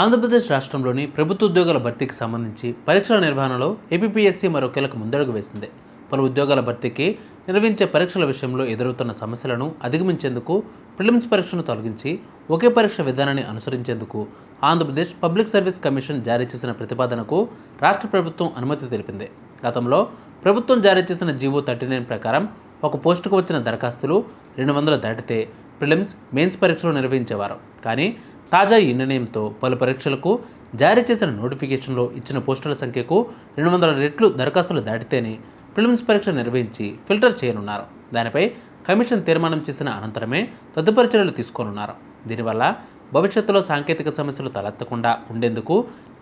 ఆంధ్రప్రదేశ్ రాష్ట్రంలోని ప్రభుత్వ ఉద్యోగాల భర్తీకి సంబంధించి పరీక్షల నిర్వహణలో ఏపీఎస్సీ మరో కీలక ముందడుగు వేసింది. పలు ఉద్యోగాల భర్తీకి నిర్వహించే పరీక్షల విషయంలో ఎదురవుతున్న సమస్యలను అధిగమించేందుకు ప్రిలిమ్స్ పరీక్షను తొలగించి ఒకే పరీక్ష విధానాన్ని అనుసరించేందుకు ఆంధ్రప్రదేశ్ పబ్లిక్ సర్వీస్ కమిషన్ జారీ చేసిన ప్రతిపాదనకు రాష్ట్ర ప్రభుత్వం అనుమతి తెలిపింది. గతంలో ప్రభుత్వం జారీ చేసిన జీవో థర్టీ నైన్ ప్రకారం ఒక పోస్టుకు వచ్చిన దరఖాస్తులు రెండు వందలు దాటితే ప్రిలిమ్స్ మెయిన్స్ పరీక్షలు నిర్వహించేవారు. కానీ తాజా ఈ నిర్ణయంతో పలు పరీక్షలకు జారీ చేసిన నోటిఫికేషన్లో ఇచ్చిన పోస్టుల సంఖ్యకు రెండు వందల రెట్లు దరఖాస్తులు దాటితేనే ప్రిలిమ్స్ పరీక్ష నిర్వహించి ఫిల్టర్ చేయనున్నారు. దానిపై కమిషన్ తీర్మానం చేసిన అనంతరమే తదుపరి చర్యలు తీసుకోనున్నారు. దీనివల్ల భవిష్యత్తులో సాంకేతిక సమస్యలు తలెత్తకుండా ఉండేందుకు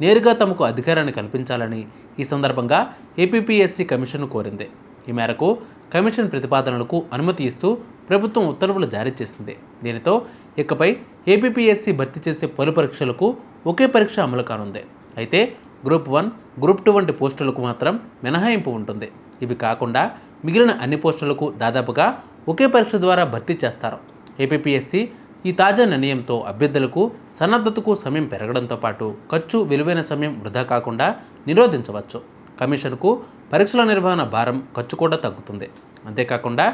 నేరుగా తమకు అధికారాన్ని కల్పించాలని ఈ సందర్భంగా ఏపీపీఎస్సీ కమిషన్ కోరింది. ఈ మేరకు కమిషన్ ప్రతిపాదనలకు అనుమతి ఇస్తూ ప్రభుత్వం ఉత్తర్వులు జారీ చేసింది. దీనితో ఇకపై ఏపీపీఎస్సీ భర్తీ చేసే పలు పరీక్షలకు ఒకే పరీక్ష అమలు కానుంది. అయితే గ్రూప్ వన్ గ్రూప్ టూ వంటి పోస్టులకు మాత్రం మినహాయింపు ఉంటుంది. ఇవి కాకుండా మిగిలిన అన్ని పోస్టులకు దాదాపుగా ఒకే పరీక్ష ద్వారా భర్తీ చేస్తారు. ఏపీపీఎస్సీ ఈ తాజా నిర్ణయంతో అభ్యర్థులకు సన్నద్ధతకు సమయం పెరగడంతో పాటు ఖర్చు విలువైన సమయం వృధా కాకుండా నిరోధించవచ్చు. కమిషన్కు పరీక్షల నిర్వహణ భారం ఖర్చు కూడా తగ్గుతుంది. అంతేకాకుండా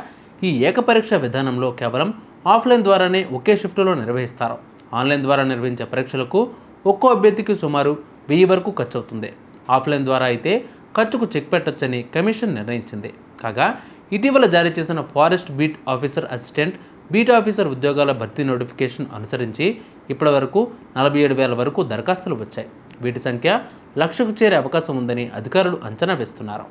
ఈ ఏకపరీక్ష విధానంలో కేవలం ఆఫ్లైన్ ద్వారానే ఒకే షిఫ్టులో నిర్వహిస్తారు. ఆన్లైన్ ద్వారా నిర్వహించే పరీక్షలకు ఒక్కో అభ్యర్థికి సుమారు వెయ్యి వరకు ఖర్చు అవుతుంది ఆఫ్లైన్ ద్వారా అయితే ఖర్చుకు చెక్ పెట్టొచ్చని కమిషన్ నిర్ణయించింది. కాగా ఇటీవల జారీ చేసిన forest beat officer assistant beat officer ఉద్యోగాల భర్తీ నోటిఫికేషన్ అనుసరించి ఇప్పటివరకు నలభై ఏడు వేల వరకు దరఖాస్తులు వచ్చాయి. వీటి సంఖ్య లక్షకు చేరే అవకాశం ఉందని అధికారులు అంచనా వేస్తున్నారు.